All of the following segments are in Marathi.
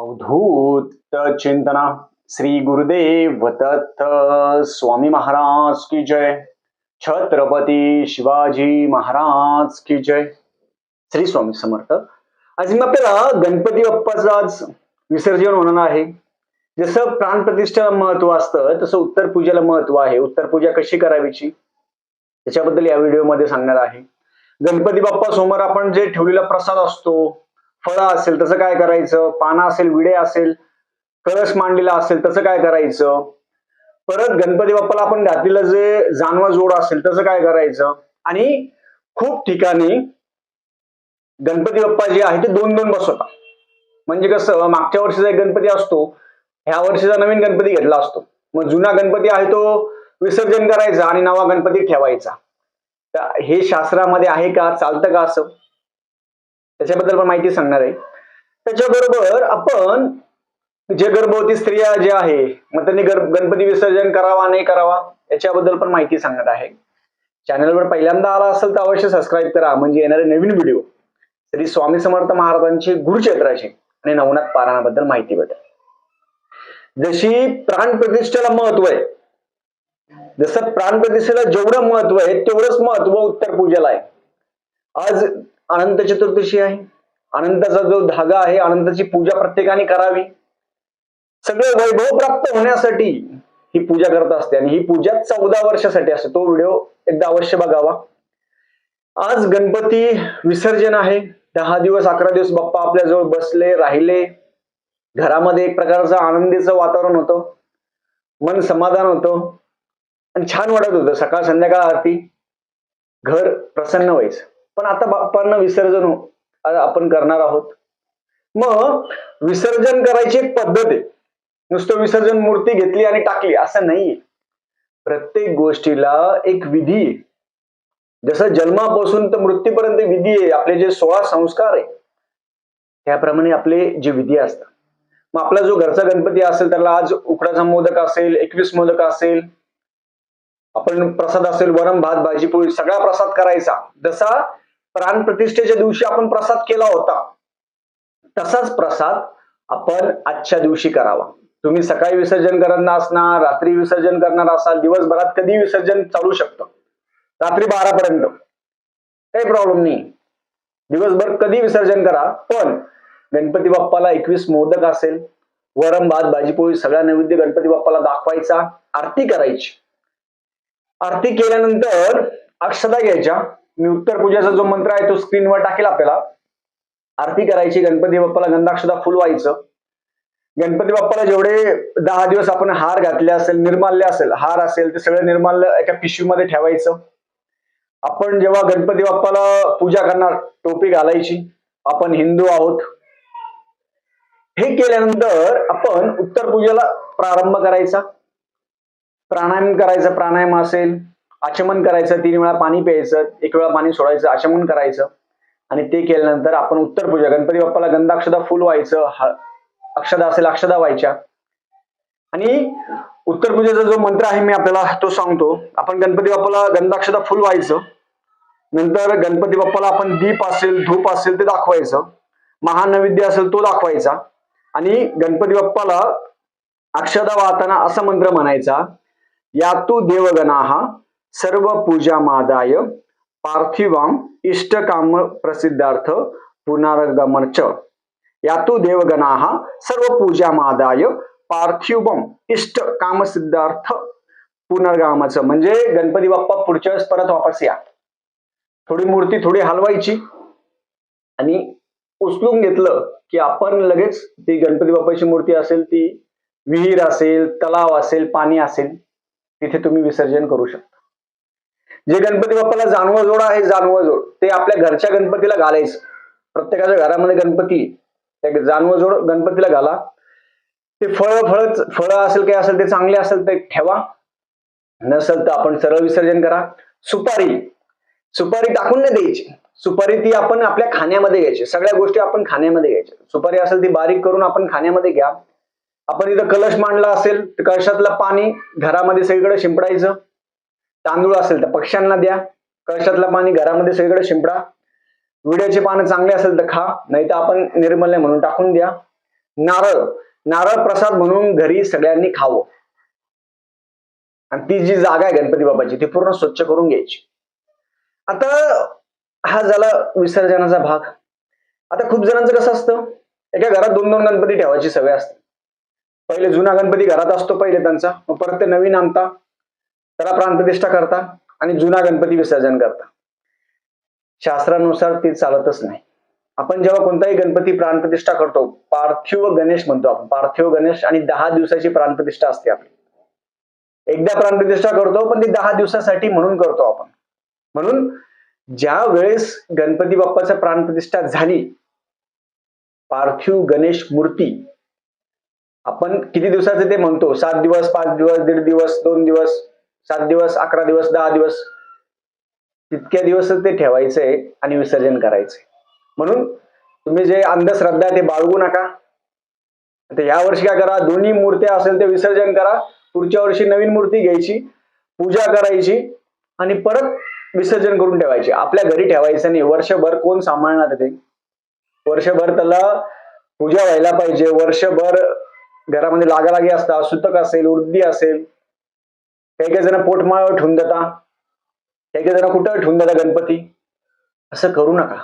अवधूत चिंतना श्री गुरुदेव दत्त स्वामी महाराज की जय। छत्रपती शिवाजी महाराज की जय। श्री स्वामी समर्थ। आज मी आपल्याला गणपती बाप्पाचं आज विसर्जन होणार आहे. जसं प्राणप्रतिष्ठेला महत्त्व असतं तसं उत्तर पूजेला महत्त्व आहे. उत्तर पूजा कशी करावीची त्याच्याबद्दल या व्हिडिओमध्ये सांगणार आहे. गणपती बाप्पा समोर आपण जे ठेवलेला प्रसाद असतो फळं असेल तसं काय करायचं? पानं असेल विडे असेल कळस मांडलेला असेल तसं काय करायचं? परत गणपती बाप्पाला आपण घातलेलं जे जानवा जोड असेल तसं काय करायचं? आणि खूप ठिकाणी गणपती बाप्पा जे आहे ते दोन दोन बसवतात म्हणजे कसं मागच्या वर्षीचा एक गणपती असतो ह्या वर्षीचा नवीन गणपती घेतला असतो. मग जुना गणपती आहे तो विसर्जन करायचा आणि नवा गणपती ठेवायचा. तर हे शास्त्रामध्ये आहे का? चालतं का असं? त्याच्याबद्दल पण माहिती सांगणार आहे. त्याच्याबरोबर आपण जे गर्भवती स्त्रिया जे आहे मग त्यांनी गणपती विसर्जन करावा नाही करावा याच्याबद्दल पण माहिती सांगणार आहे. चॅनलवर पहिल्यांदा आला असेल तर अवश्य सबस्क्राईब करा. म्हणजे येणारे नवीन व्हिडिओ श्री स्वामी समर्थ महाराजांचे गुरुक्षेत्राची आणि नवनाथ पारायणाबद्दल माहिती भेटेल. जशी प्राणप्रतिष्ठेला महत्त्व आहे जसं प्राणप्रतिष्ठेला जेवढं महत्त्व आहे तेवढंच महत्त्व उत्तर पूजेला आहे. आज अनंत चतुर्दशी आहे. अनंताचा जो धागा आहे अनंताची पूजा प्रत्येकाने करावी. सगळे वैभव प्राप्त होण्यासाठी ही पूजा करत असते आणि ही पूजा चौदा वर्षासाठी असते. तो व्हिडिओ एकदा अवश्य बघावा. आज गणपती विसर्जन आहे. दहा दिवस अकरा दिवस बाप्पा आपल्या जवळ बसले राहिले. घरामध्ये एक प्रकारचं आनंदीचं वातावरण होतं. मन समाधान होतं. आणि छान वाटत होतं. सकाळ संध्याकाळ आरती. घर प्रसन्न व्हायचं. पण आता बाप्पांना विसर्जन हो- आपण करणार आहोत. मग विसर्जन करायची एक पद्धत आहे. नुसतं विसर्जन मूर्ती घेतली आणि टाकली असं नाहीये. प्रत्येक गोष्टीला एक विधी आहे. जसं जन्मापासून तर मृत्यूपर्यंत विधी आहे आपले जे सोळा संस्कार आहे त्याप्रमाणे आपले जे विधी असतात. मग आपला जो घरचा गणपती असेल त्याला आज उकडाचा मोदक असेल एकवीस मोदक असेल आपण प्रसाद असेल वरम भात भाजी पोळी सगळा प्रसाद करायचा. जसा प्राणप्रतिष्ठेच्या दिवशी आपण प्रसाद केला होता. तसाच प्रसाद आपण आजच्या दिवशी करावा. तुम्ही सकाळी विसर्जन करणार असणार रात्री विसर्जन करणार असाल दिवसभरात कधी विसर्जन चालू शकतं. रात्री बारा पर्यंत काही प्रॉब्लेम नाही. दिवसभर कधी विसर्जन करा पण गणपती बाप्पाला एकवीस मोदक असेल वरम भात भाजीपोळी सगळा नैवेद्य गणपती बाप्पाला दाखवायचा आरती करायची. आरती केल्यानंतर अक्षता घ्यायच्या. मी उत्तर पूजेचा जो मंत्र आहे तो स्क्रीनवर टाकेल आपल्याला. आरती करायची गणपती बाप्पाला गंधाक्षता फुलवायचं गणपती बाप्पाला जेवढे दहा दिवस आपण हार घातले असेल निर्माल्य असेल हार असेल ते सगळं निर्माल्य एका पिशवीमध्ये ठेवायचं. आपण जेव्हा गणपती बाप्पाला पूजा करणार टोपी घालायची आपण हिंदू आहोत. हे केल्यानंतर आपण उत्तर पूजेला प्रारंभ करायचा. प्राणायाम करायचा प्राणायाम असेल आचमन करायचं तीन वेळा पाणी प्यायचं एक वेळा पाणी सोडायचं आचमन करायचं. आणि ते केल्यानंतर आपण उत्तर पूजा गणपती बाप्पाला गंधाक्षदा फुल व्हायचं अक्षदा असेल अक्षदा व्हायच्या. आणि उत्तर पूजेचा जो मंत्र आहे मी आपल्याला तो सांगतो. आपण गणपती बाप्पाला गंधाक्षदा फुल व्हायचं. नंतर गणपती बाप्पाला आपण दीप असेल धूप असेल ते दाखवायचं. महानैवेद्य असेल तो दाखवायचा. आणि गणपती बाप्पाला अक्षदा वाहताना असा मंत्र म्हणायचा यातु देवगणाहा सर्व पूजा मादाय पार्थिवाम इष्टकाम प्रसिद्धार्थ पुनर्गमन च यातू देवगणा सर्व पूजा मादाय पार्थिवम इष्ट कामसिद्धार्थ पुनर्गामाचं म्हणजे गणपती बाप्पा पुढच्या वेळेस परत वापस या. थोडी मूर्ती थोडी हलवायची आणि उचलून घेतलं की आपण लगेच ती गणपती बाप्पाची मूर्ती असेल ती विहीर असेल तलाव असेल पाणी असेल तिथे तुम्ही विसर्जन करू शकता. जे गणपती बाप्पाला जानवं जोड आहे जानवं जोड. ते आपल्या घरच्या गणपतीला घालायचं. प्रत्येकाच्या घरामध्ये गणपती. त्या जानवं जोड गणपतीला घाला. ते फळ फळ फळ असेल काय असेल ते चांगले असेल ते ठेवा. नसेल तर आपण सरळ विसर्जन करा. सुपारी. सुपारी टाकून नाही द्यायची. सुपारी ती आपण आपल्या खाण्यामध्ये घ्यायची. सगळ्या गोष्टी आपण खाण्यामध्ये घ्यायच्या. सुपारी असेल ती बारीक करून आपण खाण्यामध्ये घ्या. आपण इथं कलश मांडला असेल तर कलशातलं पाणी घरामध्ये सगळीकडे शिंपडायचं. तांदूळ असेल तर पक्ष्यांना द्या. कळशातलं पाणी घरामध्ये सगळीकडे शिंपडा. विड्याचे पानं चांगले असेल तर खा. नाही तर आपण निर्मल्य म्हणून टाकून द्या. नारळ. नारळ प्रसाद म्हणून घरी सगळ्यांनी खावं. आणि ती जी जागा आहे गणपती बाबाची ती पूर्ण स्वच्छ करून घ्यायची. आता हा झाला विसर्जनाचा भाग. आता खूप जणांचं कसं असतं? एका घरात दोन दोन गणपती ठेवायची सवय असते. पहिले जुना गणपती घरात असतो पहिले त्यांचा. मग परत ते नवीन आणता. त्याला प्राणप्रतिष्ठा करता आणि जुना गणपती विसर्जन करता. शास्त्रानुसार ते चालतच नाही. आपण जेव्हा कोणताही गणपती प्राणप्रतिष्ठा करतो पार्थिव गणेश म्हणतो आपण. पार्थिव गणेश आणि दहा दिवसाची प्राणप्रतिष्ठा असते आपली. एकदा प्राणप्रतिष्ठा करतो पण ती दहा दिवसासाठी म्हणून करतो आपण. म्हणून ज्या वेळेस गणपती बाप्पाच्या प्राणप्रतिष्ठा झाली पार्थिव गणेश मूर्ती आपण किती दिवसाचे ते म्हणतो? सात दिवस पाच दिवस दीड दिवस दोन दिवस? सात दिवस अकरा दिवस दहा दिवस तितक्या दिवस ते ठेवायचंय आणि विसर्जन करायचंय म्हणून तुम्ही जे अंधश्रद्धा ते बाळगू नका. आता या वर्षी काय करा दोन्ही मूर्त्या असेल ते विसर्जन करा. पुढच्या वर्षी नवीन मूर्ती घ्यायची पूजा करायची आणि परत विसर्जन करून ठेवायची. आपल्या घरी ठेवायचं नाही. वर्षभर कोण सांभाळणार ते? वर्षभर त्याला पूजा व्हायला पाहिजे. वर्षभर घरामध्ये लागालागी असतात सुतक असेल वृद्धी असेल काही काही जण पोटमाळावर ठेवून देता काही काही जण कुठं ठेवून देता गणपती? असं करू नका.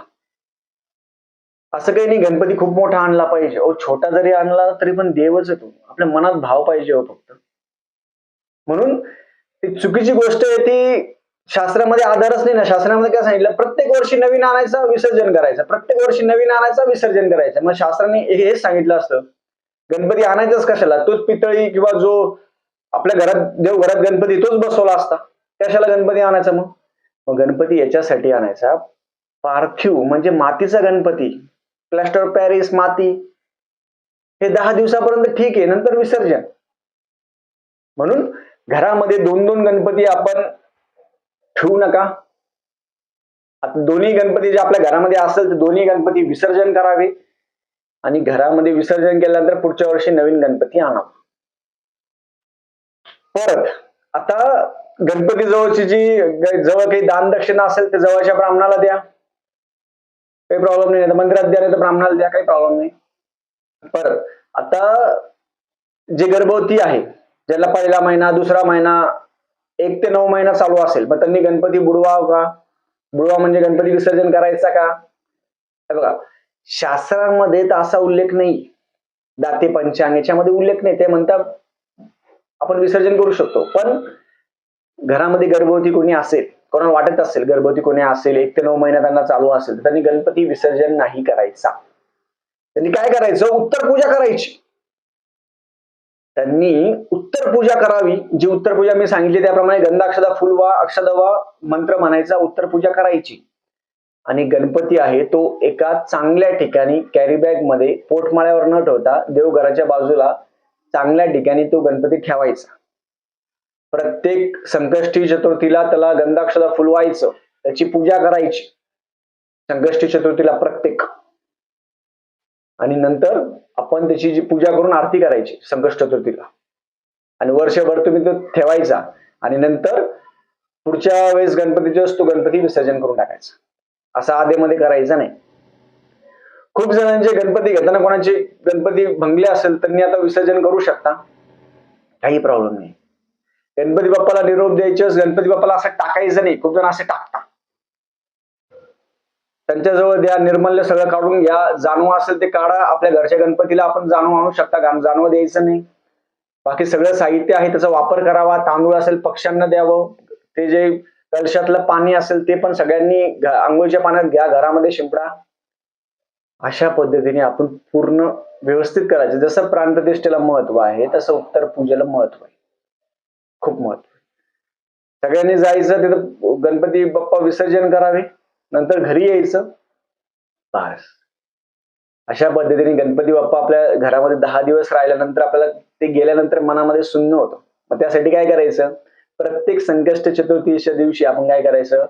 असं काही नाही गणपती खूप मोठा आणला पाहिजे. ओ छोटा जरी आणला तरी पण देवच आहे तो. आपल्या मनात भाव पाहिजे हो फक्त. म्हणून ती चुकीची गोष्ट आहे ती शास्त्रामध्ये आधारच नाही ना. शास्त्रामध्ये काय सांगितलं? प्रत्येक वर्षी नवीन आणायचा विसर्जन करायचं. प्रत्येक वर्षी नवीन आणायचा विसर्जन करायचं. मग शास्त्राने हेच सांगितलं असतं. गणपती आणायचाच कशाला? तोच पितळी किंवा जो आपल्या घरात देव घरात गणपती तोच बसवला असता कशाला गणपती आणायचा मग? मग गणपती याच्यासाठी आणायचा पार्थिव म्हणजे मातीचा गणपती. प्लॅस्टर पॅरिस माती. हे दहा दिवसापर्यंत ठीक आहे नंतर विसर्जन. म्हणून घरामध्ये दोन दोन गणपती आपण ठेवू नका. आता दोन्ही गणपती जे आपल्या घरामध्ये असेल ते दोन्ही गणपती विसर्जन करावे. आणि घरामध्ये विसर्जन केल्यानंतर पुढच्या वर्षी नवीन गणपती आणावा. परत. आता गणपती जवळची जी जवळ काही दान दक्षिणा असेल ते जवळच्या ब्राह्मणाला द्या. काही प्रॉब्लेम नाही. मंदिरात द्या नाही तर ब्राह्मणाला द्या काही प्रॉब्लेम नाही. परत. आता जे गर्भवती आहे ज्याला पहिला महिना दुसरा महिना एक ते नऊ महिना चालू असेल मग त्यांनी गणपती बुडवाव का? बुडवा म्हणजे गणपती विसर्जन करायचा का? बघा शास्त्रांमध्ये तर असा उल्लेख नाही. दाते पंचांग याच्यामध्ये उल्लेख नाही. ते म्हणतात आपण विसर्जन करू शकतो. पण घरामध्ये गर्भवती कोणी असेल कोणाला वाटत असेल गर्भवती कोणी असेल एक ते नऊ महिना त्यांना चालू असेल तर त्यांनी गणपती विसर्जन नाही करायचा. त्यांनी काय करायचं? उत्तर पूजा करायची. त्यांनी उत्तर पूजा करावी. जी उत्तर पूजा मी सांगितली त्याप्रमाणे गंधाक्षदा फुलवा अक्षदवा मंत्र म्हणायचा उत्तर पूजा करायची. आणि गणपती आहे तो एका चांगल्या ठिकाणी कॅरीबॅगमध्ये पोटमाळ्यावर न ठेवता देवघराच्या बाजूला चांगल्या ठिकाणी तो गणपती ठेवायचा. प्रत्येक संकष्टी चतुर्थीला त्याला गंधाक्षदा फुलवायचं त्याची पूजा करायची. संकष्टी चतुर्थीला प्रत्येक. आणि नंतर आपण त्याची जी पूजा करून आरती करायची संकष्ट चतुर्थीला. आणि वर्षभर तुम्ही तो ठेवायचा. आणि नंतर पुढच्या वेळेस गणपतीच्या तो गणपती विसर्जन करून टाकायचा. असं आधेमध्ये करायचं नाही. खूप जणांचे गणपती घेताना कोणाचे गणपती भंगले असेल त्यांनी आता विसर्जन करू शकता. काही प्रॉब्लेम नाही. गणपती बाप्पाला निरोप द्यायचं गणपती बाप्पाला असं टाकायचं नाही. खूप जण असे टाकतात. त्यांच्याजवळ द्या निर्मल्य सगळं काढून घ्या. जानू असेल ते काढा. आपल्या घरच्या गणपतीला आपण जानू आणू शकता. गाण- जानवं द्यायचं नाही. बाकी सगळं साहित्य आहे त्याचा वापर करावा. तांदूळ असेल पक्ष्यांना द्यावं. ते जे कलशातलं पाणी असेल ते पण सगळ्यांनी आंघोळीच्या पाण्यात घ्या. घरामध्ये शिंपडा. अशा पद्धतीने आपण पूर्ण व्यवस्थित करायचं. जसं प्राणप्रतिष्ठेला महत्त्व आहे तसं उत्तर पूजेला महत्त्व आहे. खूप महत्त्व सगळ्यांनी जायचं तिथं गणपती बाप्पा विसर्जन करावे नंतर घरी यायचं. बस. अशा पद्धतीने गणपती बाप्पा आपल्या घरामध्ये दहा दिवस राहिल्यानंतर आपल्याला ते गेल्यानंतर मनामध्ये सुन्न होतं. मग त्यासाठी काय करायचं? प्रत्येक संकष्ट चतुर्थीच्या दिवशी आपण काय करायचं?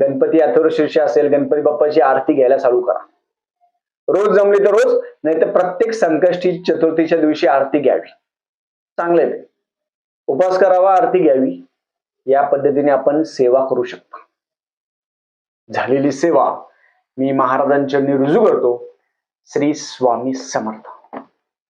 गणपती अथर्वशीर्ष असेल गणपती बाप्पाची आरती घ्यायला चालू करा. रोज जमली तर रोज नाही तर प्रत्येक संकष्टी चतुर्थीच्या दिवशी आरती घ्यावी. चांगले उपास करावा आरती घ्यावी. या पद्धतीने आपण सेवा करू शकतो. झालेली सेवा मी महाराजांच्या रुजू करतो. श्री स्वामी समर्थ.